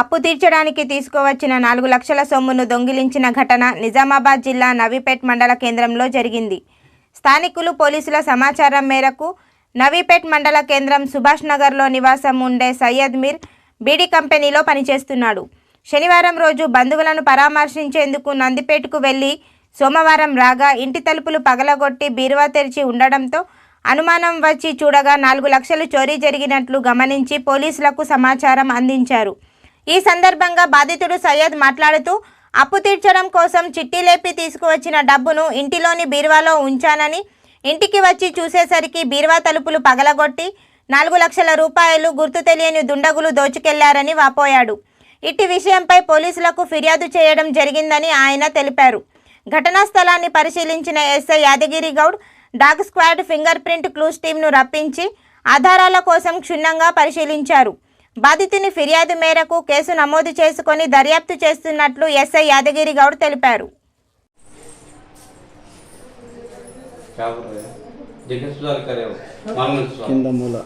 అప్పు తీర్చడానికి తీసుకువచ్చిన నాలుగు లక్షల సొమ్మును దొంగిలించిన ఘటన నిజామాబాద్ జిల్లా నవీపేట్ మండల కేంద్రంలో జరిగింది. స్థానికులు పోలీసుల సమాచారం మేరకు నవీపేట్ మండల కేంద్రం సుభాష్ నగర్లో నివాసం ఉండే సయ్యద్ మీర్ బీడీ కంపెనీలో పనిచేస్తున్నాడు. శనివారం రోజు బంధువులను పరామర్శించేందుకు నందిపేటకు వెళ్ళి సోమవారం రాగా ఇంటి తలుపులు పగలగొట్టి బీరువా తెరిచి ఉండడంతో అనుమానం వచ్చి చూడగా నాలుగు లక్షలు చోరీ జరిగినట్లు గమనించి పోలీసులకు సమాచారం అందించారు. ఈ సందర్భంగా బాధితుడు సయ్యద్ మాట్లాడుతూ అప్పు తీర్చడం కోసం చిట్టి లేపి తీసుకువచ్చిన డబ్బును ఇంటిలోని బీరువాలో ఉంచానని ఇంటికి వచ్చి చూసేసరికి బీరువా తలుపులు పగలగొట్టి నాలుగు లక్షల రూపాయలు గుర్తు తెలియని దుండగులు దోచుకెళ్ళారని వాపోయాడు. ఇట్టి విషయంపై పోలీసులకు ఫిర్యాదు చేయడం జరిగిందని ఆయన తెలిపారు. ఘటనా స్థలాన్ని పరిశీలించిన SI Yadagiri Goud dog squad finger print clues టీంను రప్పించి ఆధారాల కోసం క్షుణ్ణంగా పరిశీలించారు. బాధితుని ఫిర్యాదు మేరకు కేసు నమోదు చేసుకుని దర్యాప్తు చేస్తున్నట్లు ఎస్ఐ యాదగిరి గౌడ్ తెలిపారు. కింద మూల.